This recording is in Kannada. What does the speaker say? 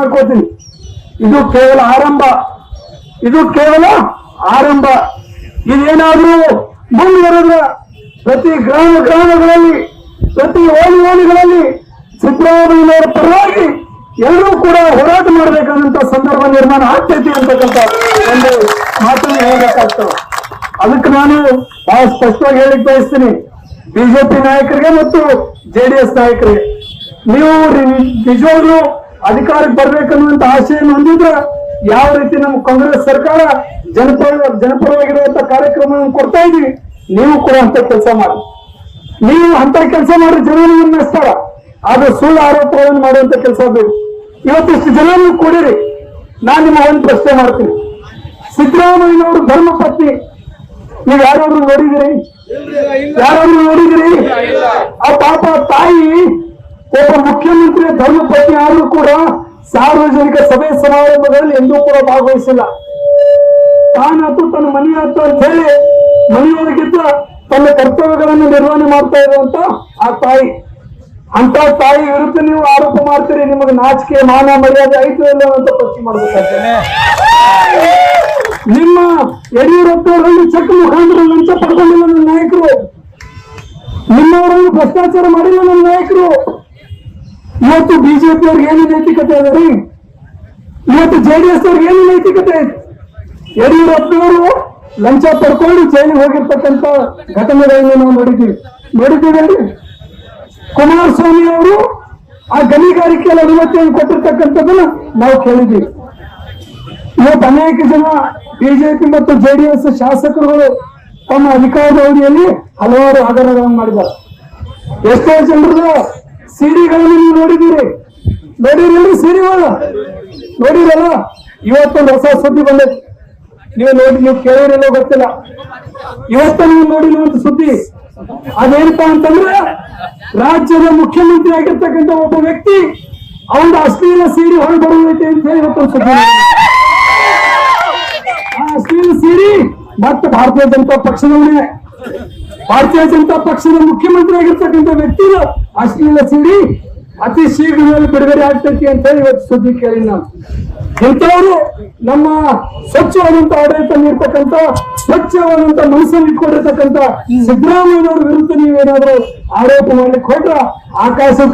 ಮಾಡ್ಕೋತೀನಿ. ಇದು ಕೇವಲ ಆರಂಭ. ಇದು ಕೇವಲ ಆರಂಭ. ಇದೇನಾದ್ರೂ ಮುಂದುವರೆದ್ರೆ ಪ್ರತಿ ಗ್ರಾಮ ಗ್ರಾಮಗಳಲ್ಲಿ, ಪ್ರತಿ ಓಣಿ ಓಣಿಗಳಲ್ಲಿ ಸಿದ್ದರಾಮಯ್ಯನವರ ಪರವಾಗಿ ಎಲ್ಲರೂ ಕೂಡ ಹೋರಾಟ ಮಾಡಬೇಕಾದಂತ ಸಂದರ್ಭ ನಿರ್ಮಾಣ ಆಗ್ತೈತಿ ಅಂತಕ್ಕಂಥ ಒಂದು ಮಾತನ್ನು ಹೇಳಬೇಕಾಗ್ತದೆ. ಅದಕ್ಕೆ ನಾನು ಬಹಳ ಸ್ಪಷ್ಟವಾಗಿ ಹೇಳಿಕ್ ಬಯಸ್ತೀನಿ. ಬಿಜೆಪಿ ನಾಯಕರಿಗೆ ಮತ್ತು ಜೆಡಿಎಸ್ ನಾಯಕರಿಗೆ. ನೀವು ನಿಜವಾಗ್ಲೂ ಅಧಿಕಾರಕ್ಕೆ ಬರ್ಬೇಕನ್ನುವಂತ ಆಶೆಯನ್ನು ಹೊಂದಿದ್ರ ಯಾವ ರೀತಿ ನಮ್ಮ ಕಾಂಗ್ರೆಸ್ ಸರ್ಕಾರ ಜನಪರ ಜನಪರವಾಗಿರುವಂತ ಕಾರ್ಯಕ್ರಮವನ್ನು ಕೊಡ್ತಾ ಇದೀವಿ ನೀವು ಕೂಡ ಅಂತ ಕೆಲಸ ಮಾಡಿ. ನೀವು ಅಂತ ಕೆಲಸ ಮಾಡಿ ಜನರನ್ನು ನಿಮ್ಮನ್ನ ಅದು ಆದ್ರೆ ಸುಳ್ಳು ಆರೋಪಗಳನ್ನು ಮಾಡುವಂತ ಕೆಲಸ ಬೇಕು ಇವತ್ತಿಷ್ಟು ಜನ ನೀವು ಕೊಡಿರಿ. ನಾನು ನಿಮ್ಮ ಒಂದು ಪ್ರಶ್ನೆ ಮಾಡ್ತೀನಿ. ಸಿದ್ದರಾಮಯ್ಯನವರು ಧರ್ಮ ಪತ್ನಿ ನೀವು ಯಾರಾದ್ರೂ ನೋಡಿದಿರಿ? ಯಾರಾದ್ರೂ ನೋಡಿದಿರಿ? ಆ ಪಾಪ ತಾಯಿ ಒಬ್ಬ ಮುಖ್ಯಮಂತ್ರಿ ಧರ್ಮಪತಿ ಆದರೂ ಕೂಡ ಸಾರ್ವಜನಿಕ ಸಭೆ ಸಮಾರಂಭಗಳಲ್ಲಿ ಎಂದೂ ಕೂಡ ಭಾಗವಹಿಸಿಲ್ಲ. ತಾನಾತು ತನ್ನ ಮನೆಯ ಅಂತ ಹೇಳಿ ಮನೆಯೊಳಗಿದ್ದ ತನ್ನ ಕರ್ತವ್ಯಗಳನ್ನು ನಿರ್ವಹಣೆ ಮಾಡ್ತಾ ಇರುವಂತ ಆ ತಾಯಿ. ಅಂತ ತಾಯಿ ವಿರುದ್ಧ ನೀವು ಆರೋಪ ಮಾಡ್ತೀರಿ, ನಿಮಗೆ ನಾಚಿಕೆ, ಮಾನ, ಮರ್ಯಾದೆ ಐತೋ ಇಲ್ಲ ಅಂತ ಪ್ರಶ್ನೆ ಮಾಡ್ಬೇಕಾಗ್ತದೆ. ನಿಮ್ಮ ಯಡಿಯೂರಪ್ಪನವರಲ್ಲಿ ಚೆಕ್ ಮುಖಾಂತರ ಲಂಚ ಪಡ್ಕೊಂಡಿಲ್ಲ ನನ್ನ ನಾಯಕರು. ನಿಮ್ಮವರನ್ನು ಭ್ರಷ್ಟಾಚಾರ ಮಾಡಿಲ್ಲ ನನ್ನ ಇವತ್ತು ಬಿಜೆಪಿ ಅವ್ರಿಗೆ ಏನು ನೈತಿಕತೆ ಅದ ರೀ ಇವತ್ತು ಜೆಡಿಎಸ್ ಅವ್ರಿಗೆ ಏನು ನೈತಿಕತೆ? ಯಡಿಯೂರಪ್ಪನವರು ಲಂಚ ಪಡ್ಕೊಂಡು ಜೈಲಿಗೆ ಹೋಗಿರ್ತಕ್ಕಂತ ಘಟನೆಗಳನ್ನ ನಾವು ನೋಡಿದ್ದೀವಿ. ನೋಡಿದ್ದೀವಿ ಕುಮಾರಸ್ವಾಮಿ ಅವರು ಆ ಗಣಿಗಾರಿಕೆಯಲ್ಲಿ ಅನುಮತಿಯನ್ನು ಕೊಟ್ಟಿರ್ತಕ್ಕಂಥದ್ದನ್ನ ನಾವು ಕೇಳಿದ್ದೀವಿ. ಇವತ್ತು ಅನೇಕ ಜನ ಬಿಜೆಪಿ ಮತ್ತು ಜೆಡಿಎಸ್ ಶಾಸಕರುಗಳು ತಮ್ಮ ಅಧಿಕಾರದ ಅವಧಿಯಲ್ಲಿ ಹಲವಾರು ಹಗರಣಗಳನ್ನು ಮಾಡಿದ್ದಾರೆ. ಎಷ್ಟೋ ಜನರು ಸಿಡಿಗಳನ್ನು ನೀವು ನೋಡಿದ್ದೀರಿ. ನೋಡಿರಿ ಸಿರಿಗಳ ನೋಡಿರಲ್ಲ? ಇವತ್ತೊಂದು ಹೊಸ ಸುದ್ದಿ ಬಂದೈತಿ. ನೀವು ನೋಡಿ, ನೀವು ಕೇಳಿರಲ್ಲ ಗೊತ್ತಿಲ್ಲ. ಇವತ್ತ ನೀವು ನೋಡಿರುವಂತ ಸುದ್ದಿ. ಅದೇನಪ್ಪ ಅಂತಂದ್ರೆ, ರಾಜ್ಯದ ಮುಖ್ಯಮಂತ್ರಿ ಆಗಿರ್ತಕ್ಕಂಥ ಒಬ್ಬ ವ್ಯಕ್ತಿ, ಅವನ ಅಶ್ಲೀಲ ಸೀರೆ ಹೊರ ಬರುವೈತೆ ಅಂತ ಹೇಳಿ ಇವತ್ತೊಂದು ಸುದ್ದಿ ಆ ಅಶ್ಲೀಲ ಸೀರೆ ಮತ್ತೆ ಭಾರತೀಯ ಜನತಾ ಪಕ್ಷದವನೇ. ಭಾರತೀಯ ಜನತಾ ಪಕ್ಷದ ಮುಖ್ಯಮಂತ್ರಿ ಆಗಿರ್ತಕ್ಕಂಥ ವ್ಯಕ್ತಿನ ಅಶ್ಲೀಲ ಸಿಡಿ ಅತಿ ಶೀಘ್ರದಲ್ಲಿ ಬಿಡುಗಡೆ ಆಗ್ತೈತಿ ಅಂತ ಇವತ್ತು ಸುದ್ದಿ ಕೇಳಿ ನಾವು ಇಂಥವರು ನಮ್ಮ ಸ್ವಚ್ಛವಾದಂತ ಆಡಳಿತ ನೀಡ್ತಕ್ಕಂಥ, ಸ್ವಚ್ಛವಾದಂತ ಮನಸ್ಸನ್ನು ಇಟ್ಕೊಂಡಿರ್ತಕ್ಕಂಥ ಸಿದ್ದರಾಮಯ್ಯನವರ ವಿರುದ್ಧ ನೀವೇನಾದ್ರೂ ಆರೋಪ ಮಾಡ್ಲಿಕ್ಕೆ ಹೋದ್ರ? ಆಕಾಶ